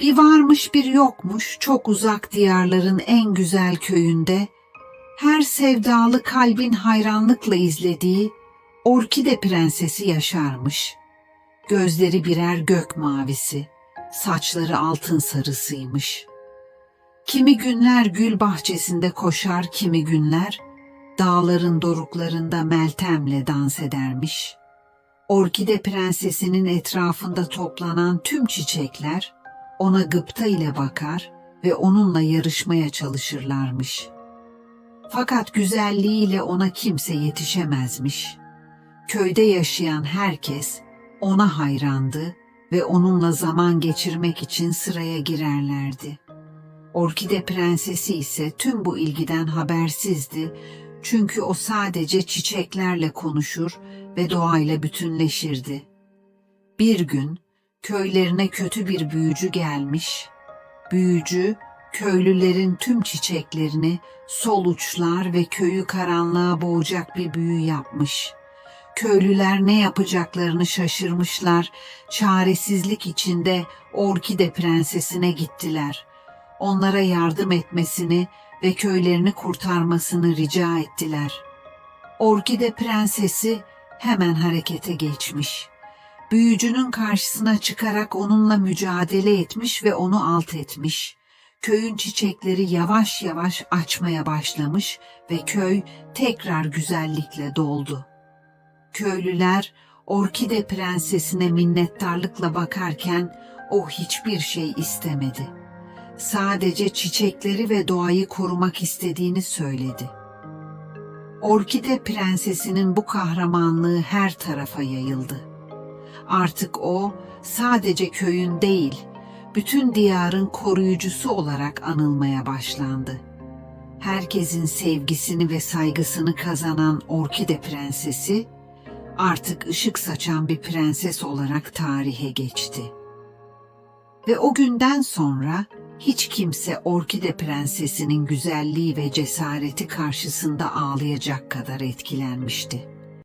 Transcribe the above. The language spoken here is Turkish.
Bir varmış bir yokmuş çok uzak diyarların en güzel köyünde, her sevdalı kalbin hayranlıkla izlediği Orkide Prensesi yaşarmış. Gözleri birer gök mavisi, saçları altın sarısıymış. Kimi günler gül bahçesinde koşar, kimi günler dağların doruklarında Meltem'le dans edermiş. Orkide prensesinin etrafında toplanan tüm çiçekler ona gıpta ile bakar ve onunla yarışmaya çalışırlarmış. Fakat güzelliğiyle ona kimse yetişemezmiş. Köyde yaşayan herkes ona hayrandı ve onunla zaman geçirmek için sıraya girerlerdi. Orkide prensesi ise tüm bu ilgiden habersizdi çünkü o sadece çiçeklerle konuşur ve doğayla bütünleşirdi. Bir gün köylerine kötü bir büyücü gelmiş. Büyücü köylülerin tüm çiçeklerini sol uçlar ve köyü karanlığa boğacak bir büyü yapmış. Köylüler ne yapacaklarını şaşırmışlar. Çaresizlik içinde Orkide prensesine gittiler. Onlara yardım etmesini ve köylerini kurtarmasını rica ettiler. Orkide prensesi hemen harekete geçmiş. Büyücünün karşısına çıkarak onunla mücadele etmiş ve onu alt etmiş. Köyün çiçekleri yavaş yavaş açmaya başlamış ve köy tekrar güzellikle doldu. Köylüler Orkide prensesine minnettarlıkla bakarken o hiçbir şey istemedi. Sadece çiçekleri ve doğayı korumak istediğini söyledi. Orkide prensesinin bu kahramanlığı her tarafa yayıldı. Artık o sadece köyün değil, bütün diyarın koruyucusu olarak anılmaya başlandı. Herkesin sevgisini ve saygısını kazanan Orkide prensesi artık ışık saçan bir prenses olarak tarihe geçti. Ve o günden sonra hiç kimse Orkide Prensesi'nin güzelliği ve cesareti karşısında ağlayacak kadar etkilenmişti.